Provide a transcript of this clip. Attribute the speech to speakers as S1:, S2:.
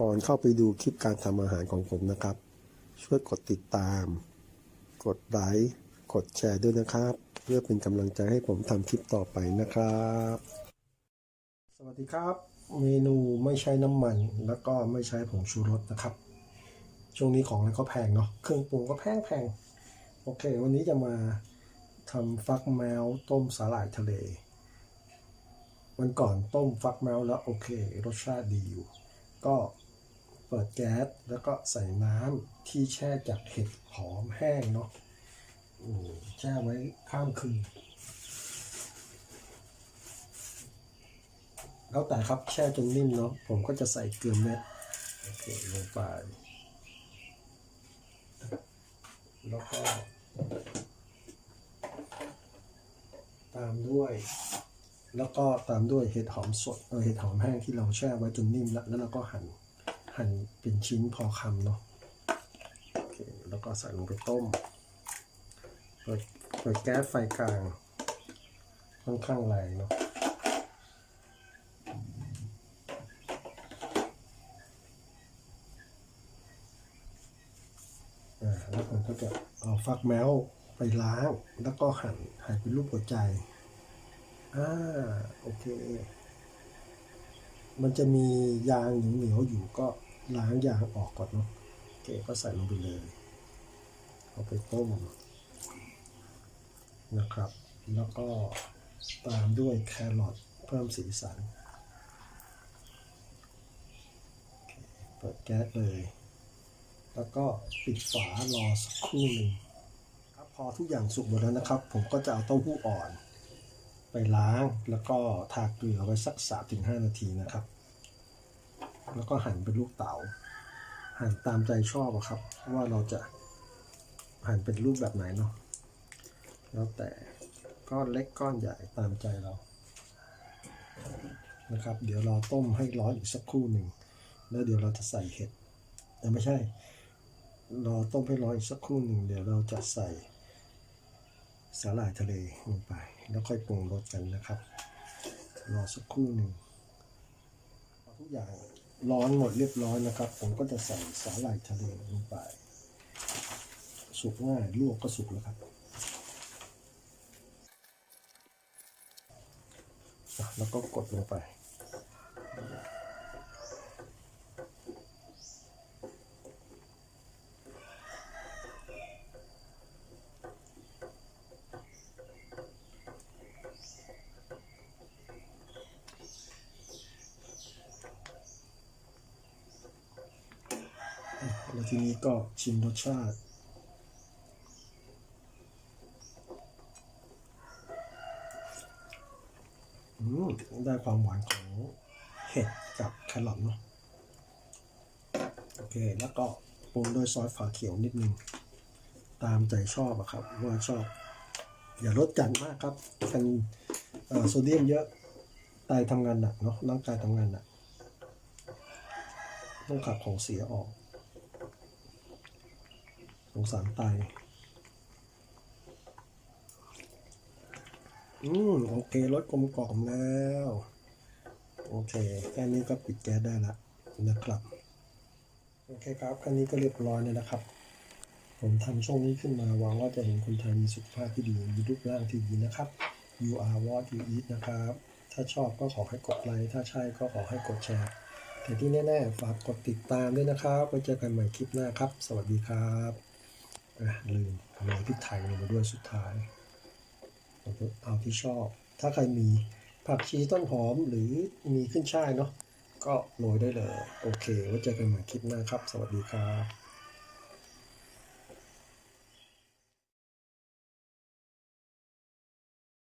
S1: ก่อนเข้าไปดูคลิปการทำอาหารของผมนะครับ ช่วยกดติดตาม กดไลค์กดแชร์ด้วยนะครับ เพื่อเป็นกำลังใจให้ผมทำคลิปต่อไปนะครับ สวัสดีครับ เมนูไม่ใช้น้ำมัน แล้วก็ไม่ใช้ผงชูรสนะครับ ช่วงนี้ของอะไรก็แพงเนาะเครื่องปรุงก็แพงแพงๆโอเค วันนี้จะมาทำฟักแมวต้มสาหร่ายทะเลวันก่อนต้มฟักแมวแล้วโอเค รสชาติดีอยู่ ก็ ปิดแก๊สแล้วก็ใส่น้ำที่แช่จากเห็ดหอมแห้งเนาะแช่ไว้ข้ามคืน แล้วแต่ครับแช่จนนิ่มเนาะผมก็จะใส่เกลือเม็ดโอเคลงไป แล้วก็ ตามด้วย แล้วก็ตามด้วยเห็ดหอมสดเออเห็ดหอมแห้งที่เราแช่ไว้จนนิ่มแล้วแล้วเราก็หั่น หั่นเป็นชิ้นพอคำเนาะโอเคแล้วก็ใส่ลงไปต้มเปิดเปิดแก๊สไฟกลาง ค่อนข้างแรงเนาะอ่าแล้วผมก็จะเอาฟักแมวไปล้าง แล้วก็หั่นหั่นเป็นรูปหัวใจ อ่า โอเค มันจะมียางเหนียวๆอยู่ก็ ล้างยางออกก่อนเนาะเคก็ใส่ลงไปเลย เอาไปต้มนะครับ แล้วก็ตามด้วยแครอทเพิ่มสีสันเเปิดแก๊สเลย แล้วก็ปิดฝารอสักครู่หนึ่งครับพอทุกอย่างสุกหมดแล้วนะครับ ผมก็จะเอาเต้าหู้อ่อน ไปล้างแล้วก็ทาเกลือไว้สักสามถึงห้านาทีนะครับ แล้วก็หั่นเป็นลูกเต๋าหั่นตามใจชอบอะครับ ว่าเราจะหั่นเป็นรูปแบบไหนเนาะแล้วแต่ก้อนเล็กก้อนใหญ่ตามใจเรานะครับ เดี๋ยวเราต้มให้ร้อนอีกสักครู่หนึ่งแล้วเดี๋ยวเราจะใส่เห็ดเออไม่ใช่รอต้มให้ร้อนอีกสักครู่หนึ่งเดี๋ยวเราจะใส่สาหร่ายทะเลลงไป แล้วค่อยปรุงรสกันนะครับรอสักครู่หนึ่งทุกอย่าง ร้อนหมดเรียบร้อยนะครับ ผมก็จะใส่สาหร่ายทะเลลงไป สุกง่ายลวกก็สุกแล้วครับแล้วก็กดลงไป แล้วทีนี้ก็ชิมรสชาติอืมได้ความหวานของเห็ดกับแครอทเนาะโอเค แล้วก็ปรุงด้วยซอสฝาเขียวนิดนึง ตามใจชอบอะครับ ว่าชอบ อย่าลดจัดมากครับเป็นโซเดียมเยอะไตทำงานหนักเนาะร่างกายทำงานหนักต้องขับของเสียออก สงสารไตอืมโอเครสกลมกล่อมแล้ว โอเค แค่นี้ก็ปิดแก๊สได้ละนะครับ โอเคครับแค่นี้ก็เรียบร้อยเลยนะครับ ผมทำช่วงนี้ขึ้นมาหวังว่าจะเห็นคนไทยมีสุขภาพที่ดีมีรูปร่างที่ดีนะครับ you are what you eat นะครับ ถ้าชอบก็ขอให้กดไลค์ถ้าใช่ก็ขอให้กดแชร์แต่ที่แน่ ๆ ฝากกดติดตามด้วยนะครับไว้เจอกันใหม่คลิปหน้าครับ สวัสดีครับ ลืมโรยพริกไทยลงไปด้วยสุดท้ายเอาที่ชอบ ถ้าใครมีผักชีต้นหอมหรือมีขึ้นช่ายเนาะก็โรยได้เลย โอเคไว้เจอกันใหม่คลิปหน้าครับ สวัสดีครับ